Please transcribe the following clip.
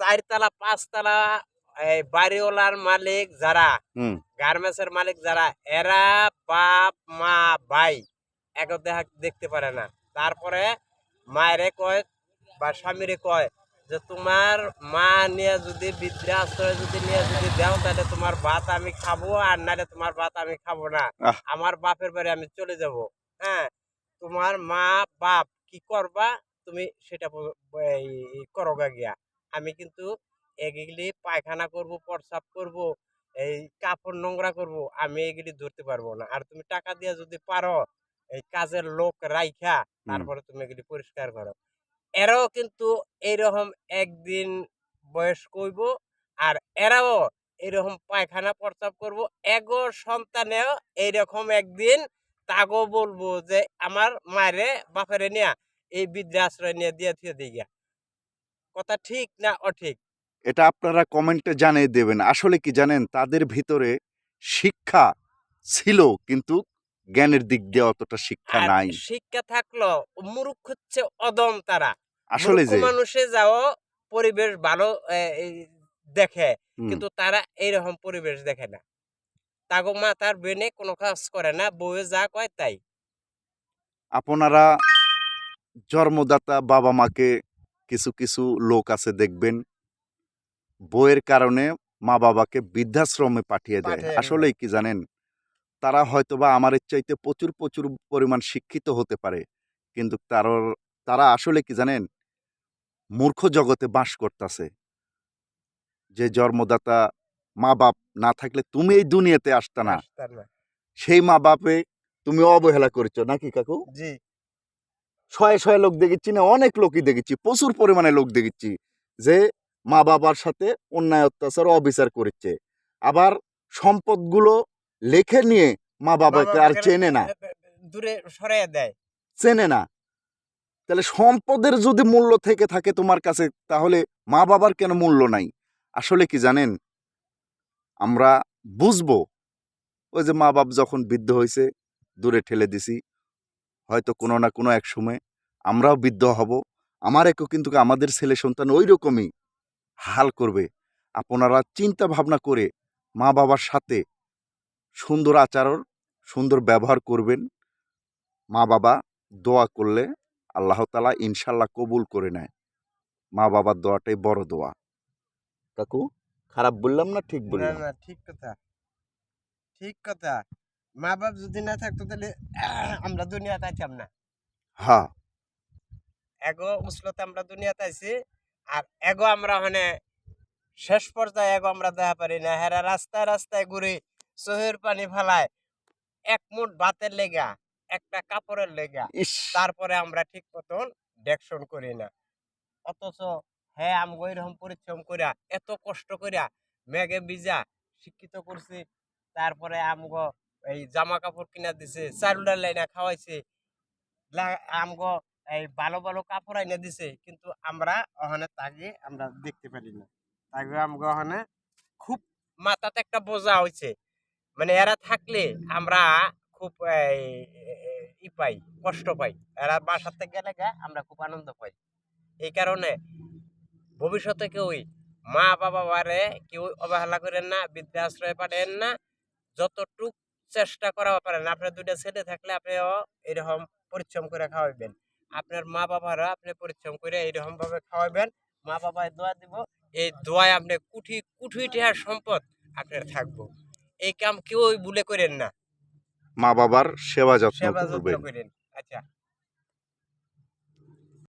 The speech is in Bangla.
চারতলা পাঁচতলা বাড়িওয়ালার মালিক যারা গার্মেন্টসের মালিক যারা এরা বাপ মা ভাই এক দেখা দেখতে পারে না। তারপরে মায়েরে কয় বা স্বামীরে কয় যে তোমার মা নিয়ে যদি বৃদ্ধাশ্রয় যদি নিয়ে যদি দাও তাহলে তোমার ভাত আমি খাব আর নাহলে তোমার ভাত আমি খাব না। আমার বাপের বাড়ি আমি চলে যাব। হ্যাঁ তোমার মা বাপ কি করবা তুমি সেটা ব- এই- এই করো গা গিয়া। আমি কিন্তু এগুলি পায়খানা করব প্রসাব করব এই কাপড় নোংরা করব আমি এগুলি ধরতে পারব না। আর তুমি টাকা দিয়ে যদি পারো এই কাজের লোক রাইখা তারপরে তুমি এগুলি পরিষ্কার করো। এরাও কিন্তু এইরকম একদিন বয়স কইব আর এরাও এরকম পায়খানা প্রস্তাব করব। এগো সন্তানেও এইরকম একদিন তাগো বলব যে আমার মায়েরে বাপেরে নিয়া এই বৃদ্ধাশ্রয় নিয়ে দিয়ে থুয়ে দিই গিয়া কথা ঠিক না অঠিক? এটা আপনারা কমেন্টে জানিয়ে দেবেন। আসলে কি জানেন? তাদের ভিতরে শিক্ষা ছিল কিন্তু জ্ঞানের দিক দিয়ে অতটা শিক্ষা নাই। শিক্ষা থাকল মূর্খ হচ্ছে অদম তারা। আসলে যে মানুষে যাও পরিবেশ ভালো দেখে কিন্তু তারা এইরকম পরিবেশ দেখে না। তাগো মা তার বেনে কোনো কাজ করে না বউয়ে যা কয় তাই। আপনারা জন্মদাতা বাবা মাকে কিছু কিছু লোক আছে দেখবেন বইয়ের কারণে মা বাবাকে বৃদ্ধাশ্রমে পাঠিয়ে দেয়। আসলেই কি জানেন? তারা হয়তোবা আমার চাইতে প্রচুর প্রচুর পরিমাণ শিক্ষিত হতে পারে কিন্তু তার তারা আসলে কি জানেন? মূর্খ জগতে বাস করতেছে। যে জন্মদাতা মা বাপ না থাকলে তুমি এই দুনিয়াতে আসতা না। না। সেই মা বাপে তুমি অবহেলা করেছ নাকি কাকু? জি। শয়ে শয়ে লোক দেখেছি না অনেক লোকই দেখেছি প্রচুর পরিমাণে লোক দেখেছি যে মা বাবার সাথে অন্যায় অত্যাচার অবিচার করেছে। আবার সম্পদগুলো লেখে নিয়ে মা বাবাকে আর চেনে না। দূরে সরাইয়া দেয়। চেনে না। তাহলে সম্পদের যদি মূল্য থেকে থাকে তোমার কাছে তাহলে মা বাবার কেন মূল্য নাই? আসলে কি জানেন? আমরা বুঝব। ওই যে মা বাপ যখন বৃদ্ধ হয়েছে দূরে ঠেলে দিছি। হয়তো কোনো না কোনো এক সময় আমরাও বৃদ্ধ হব। আমার একও কিন্তু আমাদের ছেলে সন্তান ওই রকমই হাল করবে। আপনারা চিন্তা ভাবনা করে মা বাবার সাথে সুন্দর আচরণ, সুন্দর ব্যবহার করবেন। মা বাবা দোয়া করলে আল্লাহ তালা ইনশাল্লাহ কবুল করে নেয়। মা বাবার দোয়াটাই বড় দোয়া। কাকু, খারাপ বললাম না ঠিক বললাম? ঠিক কথা। ঠিক কথা। মা বাপ যদি না থাকতো তাহলে আমরা দুনিয়াতে আইতাম না। হ্যাঁ। এগো উসলতে আমরা দুনিয়াতে আইছি আর এগো আমরা মানে শেষ পর্যায়ে এগো আমরা দেখা পারি না। হেরা রাস্তায় রাস্তায় ঘুরে চোহের পানি ফালায় এক মুঠ ভাতের লেগা একটা কাপড়ের লেগা। তারপরে আমরা ঠিক মতন দেখশন করি না। অথচ হ্যাঁ আমগো এরকম পরিশ্রম করিয়া এত কষ্ট করিয়া মেঘে ভিজা শিক্ষিত করছি তারপরে আমগো এই জামা কাপড় কিনা দিছে, চারুলার লাইনা খাওয়াইছে আমগো এই ভালো ভালো কাপড় আইনা দিছে, কিন্তু আমরা ওখানে তাকে আমরা দেখতে পারি না। তাকে আমগো ওখানে খুব মাথাতে একটা বোঝা হয়েছে মানে এরা থাকলে আমরা খুব ই পাই, কষ্ট পাই। এরা বাসাতে গেলে গা আমরা খুব আনন্দ পাই। এই কারণে ভবিষ্যতে কেউই মা বাবা বারে কেউ অবহেলা করেন না, বৃদ্ধাশ্রয়ে পাঠান না, যতটুক চেষ্টা করা পারেন। আপনার দুইটা ছেলে থাকলে আপনিও এরকম পরিশ্রম করে খাওয়াইবেন। আপনার মা বাবারা আপনি পরিশ্রম করে এইরকম ভাবে খাওয়াবেন মা বাবায় দোয়া দিব এই দোয়ায় আপনি কুঠি কুঠি টেহার সম্পদ আপনার থাকব। এই কাম কেউ ভুলে করেন না। মা বাবার সেবা যত্ন করবেন। করেন। আচ্ছা।